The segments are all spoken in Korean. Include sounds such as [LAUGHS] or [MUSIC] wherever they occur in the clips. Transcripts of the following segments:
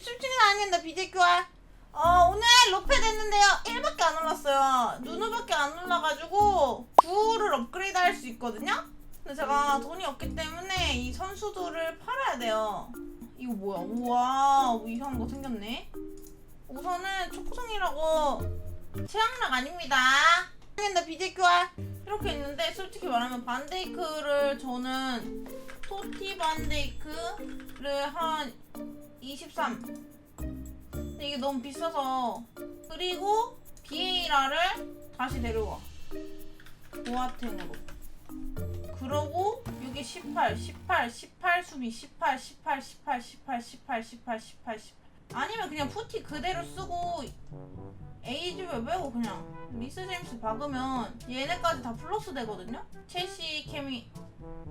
중에 아닌데 BJQR 어 오늘 로페 됐는데요. 1밖에 안 올랐어요. 누누밖에 안 올라가지고 9를 업그레이드 할 수 있거든요? 근데 제가 돈이 없기 때문에 이 선수들을 팔아야 돼요. 이거 뭐야? 우와 뭐 이상한 거 생겼네? 우선은 초코송이라고 최악락 아닙니다. 근데 BJQR 이렇게 있는데 솔직히 말하면 반데이크를 저는 토티 반데이크를 한 23. 근데 이게 너무 비싸서 그리고 비에이라를 다시 데려와. 보아탱으로. 그러고 여기 18, 18, 18 수비 18, 18, 18, 18, 18, 18, 18, 18. 아니면 그냥 푸티 그대로 쓰고 에이즈를 외고 그냥 리스 제임스 박으면 얘네까지 다 플러스 되거든요? 첼시 케미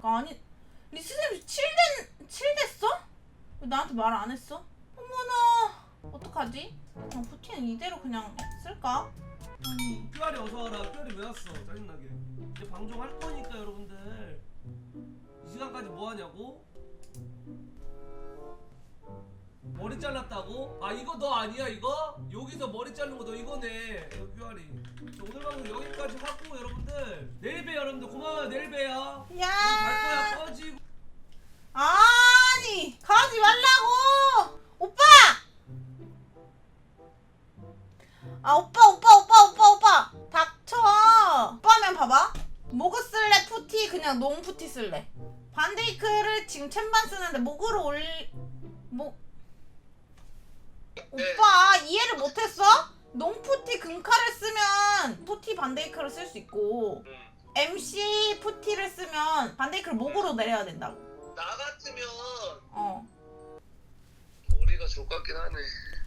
가 아니 리스 제임스 7된 7 됐어? 왜 나한테 말 안 했어? 어머나 어떡하지? 그냥 푸티는 이대로 그냥 쓸까? 아니 뼈아리 어서 와라. 뼈아리 왜 왔어? 짜증나게. 이제 방송할 거니까 여러분들. 이 시간까지 뭐 하냐고? 머리 잘랐다고? 아 이거 너 아니야 이거? 여기서 머리 자른 거 너 이거네. 이거 뼈아리. 자, 오늘 방송 여기까지 하고 여러분들 내일 봬요 여러분들 고마워요 내일 봬요. 갈야 거야 꺼지고. 그냥 농 푸티 쓸래. 반데이크를 지금 챔반 쓰는데 목으로 올리 목 오빠 이해를 못했어? 농 푸티 금카를 쓰면 푸티 반데이크를 쓸 수 있고 MC 푸티를 쓰면 반데이크를 목으로 내려야 된다고. 나 같으면 좋을 것 같긴 하네.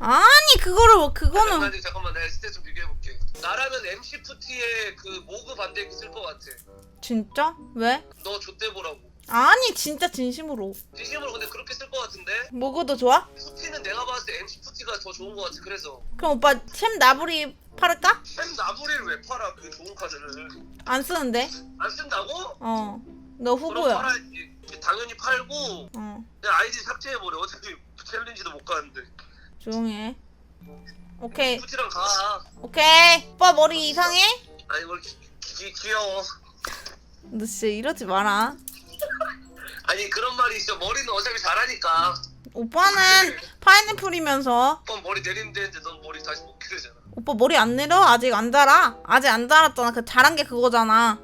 아니 그거를 뭐 그거는 잠깐만, 잠깐만 내가 스탯 좀 비교해 볼게. 나라면 MC 푸티의 그 모그 반대 기 쓸것 같아. 진짜? 왜? 너 좆대 보라고. 아니 진짜 진심으로 진심으로 근데 그렇게 쓸 것 같은데 뭐고도 좋아? 푸티는 내가 봤을 때 MC 푸티가 더 좋은 것 같아. 그래서 그럼 오빠 챔 나부리 팔을까? 햄 나부리를 왜 팔아? 그 좋은 카드를 안 쓰는데 안 쓴다고? 어 너 그럼 후보야 팔아야지. 당연히 팔고 어내 아이디 삭제해 버려. 어차피 챌린지도 못 가는데. 조용히 해 오케이 푸티랑 가. 오케이 오빠 머리 이상해? 아니 뭘 기, 기, 귀여워. 너 진짜 이러지 마라 아니 그런 말이 있어. 머리는 어차피 잘하니까. 오빠는 파인애플이면서 한번 머리 내리면 되는데 넌 머리 다시 못 기르잖아. 오빠 머리 안 내려? 아직 안 자라 아직 안 자랐잖아 그 자란 게 그거잖아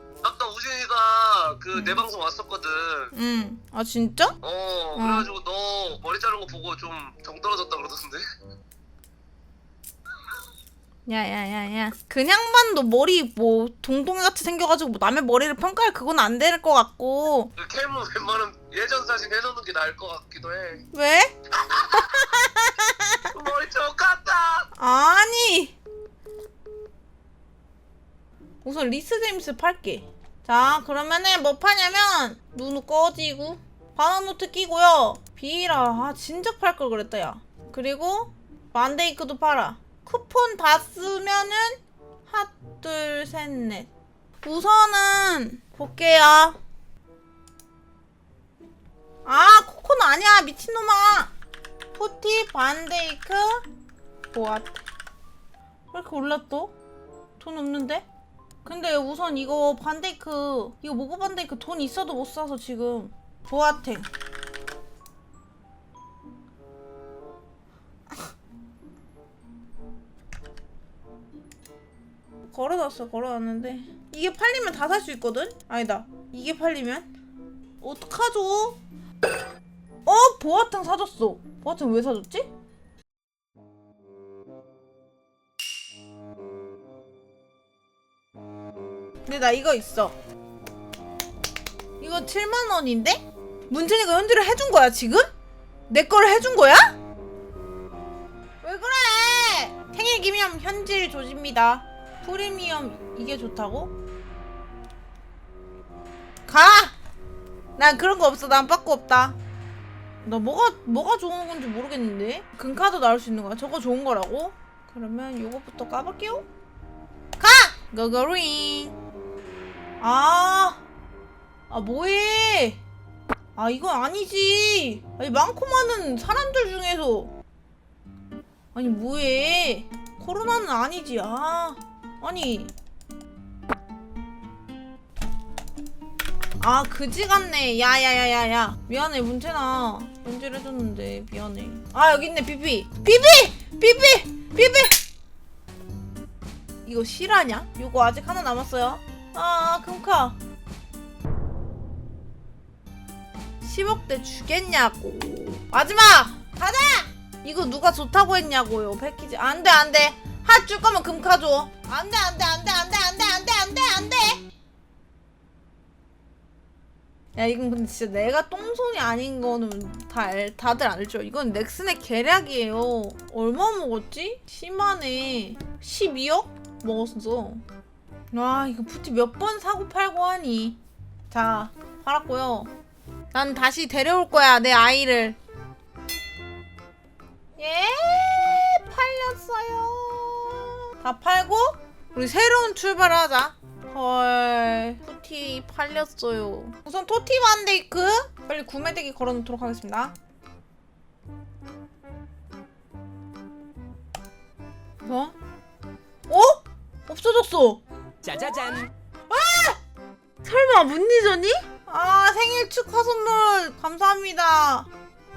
그 음. 내 방송 왔었거든. 응 아 진짜? 어, 그래가지고 너 머리 거 보고 좀 정 떨어졌다 그러던데. 야야야야 그냥 봐도 머리 뭐 동동이 같이 생겨가지고 뭐 남의 머리를 평가할 그건 안 될 것 같고 그 캠은 웬만하면 예전 사진 해놓는 게 나을 것 같기도 해. 왜? [LAUGHS] 머리 똑같다. 아니 우선 리스 제임스 팔게 자 그러면은 뭐 파냐면 누누 꺼지고 바나노트 끼고요. 비라 아 진작 팔 걸 그랬다 야. 그리고 만데이크도 팔아. 쿠폰 다 쓰면은 하둘셋넷. 우선은 볼게요. 아 코코는 아니야 미친놈아. 포티 반데이크 보아트 왜 이렇게 올랐어? 돈 없는데? 근데 우선 이거 반데이크 이거 모고 반데이크 돈 있어도 못 사서 지금 보아탱 [LAUGHS] 걸어놨어 걸어놨는데 이게 팔리면 다 살 수 있거든? 아니다 이게 팔리면 어떡하죠? 어? 보아탱 사줬어 보아탱 왜 사줬지? 근데 나 이거 있어. 이거 7만 원인데? 문진이가 현질을 해준 거야 지금? 내 거를 해준 거야? 왜 그래? 생일 기념 현질 조집니다. 프리미엄 이게 좋다고? 가! 난 그런 거 없어. 난 빠꾸 없다. 나 뭐가 뭐가 좋은 건지 모르겠는데. 금카도 나올 수 있는 거야. 저거 좋은 거라고? 그러면 요거부터 까볼게요. 가! 거거링. 아, 아 뭐해? 아 이건 아니지. 아니 많고 많은 사람들 중에서. 아니 뭐해? 코로나는 아니지. 아. 아니. 아 그지 같네. 야야야야야. 미안해 문태나. 연재를 해줬는데 미안해. 아 여기 있네 비비. 비비! 비비! 비비! 이거 실화냐? 이거 아직 하나 남았어요 아, 아 금카. 10억대 주겠냐고. 마지막! 가자! 이거 누가 좋다고 했냐고요, 패키지. 안 돼, 안 돼. 핫 줄 거면 금카 줘. 안 돼, 안 돼, 안 돼, 안 돼, 안 돼, 안 돼, 안 돼, 안 돼. 야, 이건 근데 진짜 내가 똥손이 아닌 거는 다, 알- 다들 알죠? 이건 넥슨의 계략이에요. 얼마 먹었지? 심하네. 12억? 먹었어. 와 이거 푸티 몇번 사고 팔고 하니? 자 팔았고요. 난 다시 데려올 거야 내 아이를. 예 팔렸어요. 다 팔고 우리 새로운 출발을 하자. 헐 토티 팔렸어요. 우선 토티 반데이크 빨리 구매대기 걸어놓도록 하겠습니다. 뭐? 어? 없어졌어 짜자잔. 설마 문리전이? 아 생일 축하 선물 감사합니다.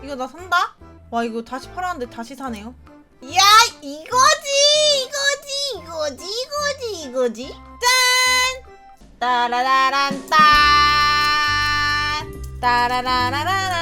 이거 나 산다? 와 이거 다시 팔았는데 다시 사네요. 야 이거지 이거지 이거지 이거지 이거지. 짠! 따라라란 딴 따라라라라란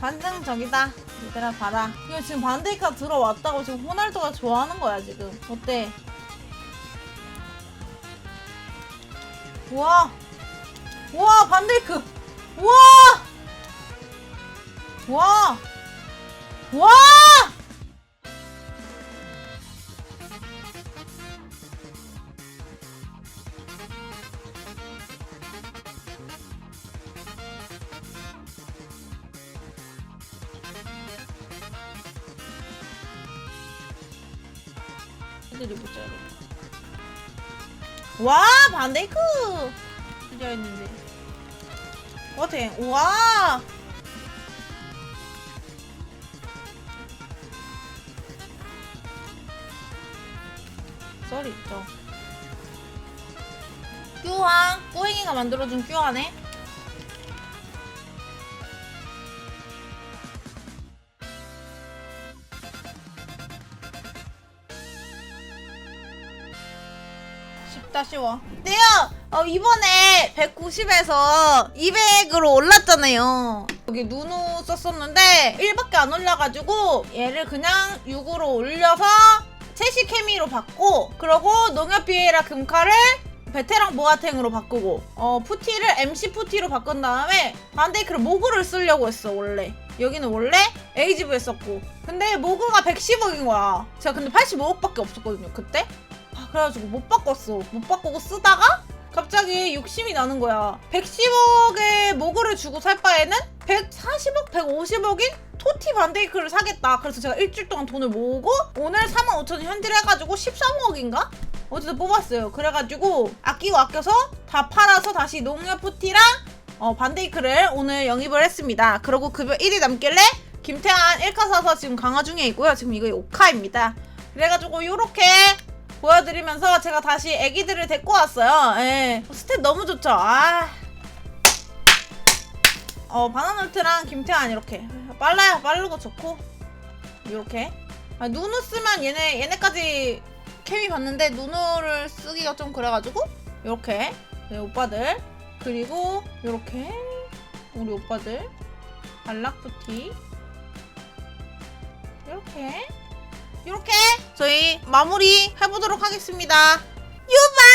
반증적이다. 얘들아 봐라. 이거 지금 반데이카 들어왔다고 지금 호날두가 좋아하는 거야 지금. 어때? 우와. 우와 반데이크. 우와. 우와. 우와 못 자야 와 반데이크! 있는데. 어때 우와! 썰이 있죠. 큐황 꼬행이가 만들어준 큐하네 쉽다 쉬워. 네요. 어, 이번에 190에서 200으로 올랐잖아요. 여기 누누 썼었는데 1밖에 안 올라가지고 얘를 그냥 6으로 올려서 채시 케미로 바꾸고 그러고 농협 비에라 금카를 베테랑 모아탱으로 바꾸고 어 푸티를 MC 푸티로 바꾼 다음에 반데이크를 모그를 쓰려고 했어 원래 여기는 원래 에이지브 했었고 근데 모그가 110억인 거야 제가 근데 85억밖에 없었거든요 그때 아, 그래가지고 못 바꿨어. 못 바꾸고 쓰다가 갑자기 욕심이 나는 거야. 110억에 모그를 주고 살 바에는 140억, 150억인 토티 반데이크를 사겠다. 그래서 제가 일주일 동안 돈을 모으고 오늘 4만 5천 원 현질 해가지고 13억인가? 어디서 뽑았어요. 그래가지고 아끼고 아껴서 다 팔아서 다시 농협 푸티랑 어, 반데이크를 오늘 영입을 했습니다. 그리고 급여 1이 남길래 김태환 1카 사서 지금 강화 중에 있고요. 지금 이거 5카입니다. 그래가지고 요렇게 보여드리면서 제가 다시 애기들을 데리고 왔어요. 예. 스탯 너무 좋죠? 아. 어, 바나놀트랑 김태환 이렇게. 빨라요. 빠르고 좋고. 이렇게. 아, 누누 쓰면 얘네, 얘네까지 케미 봤는데 누누를 쓰기가 좀 그래가지고. 이렇게. 네, 오빠들. 그리고 이렇게. 우리 오빠들. 발락푸티. 이렇게. 이렇게 저희 마무리 해보도록 하겠습니다. 유바!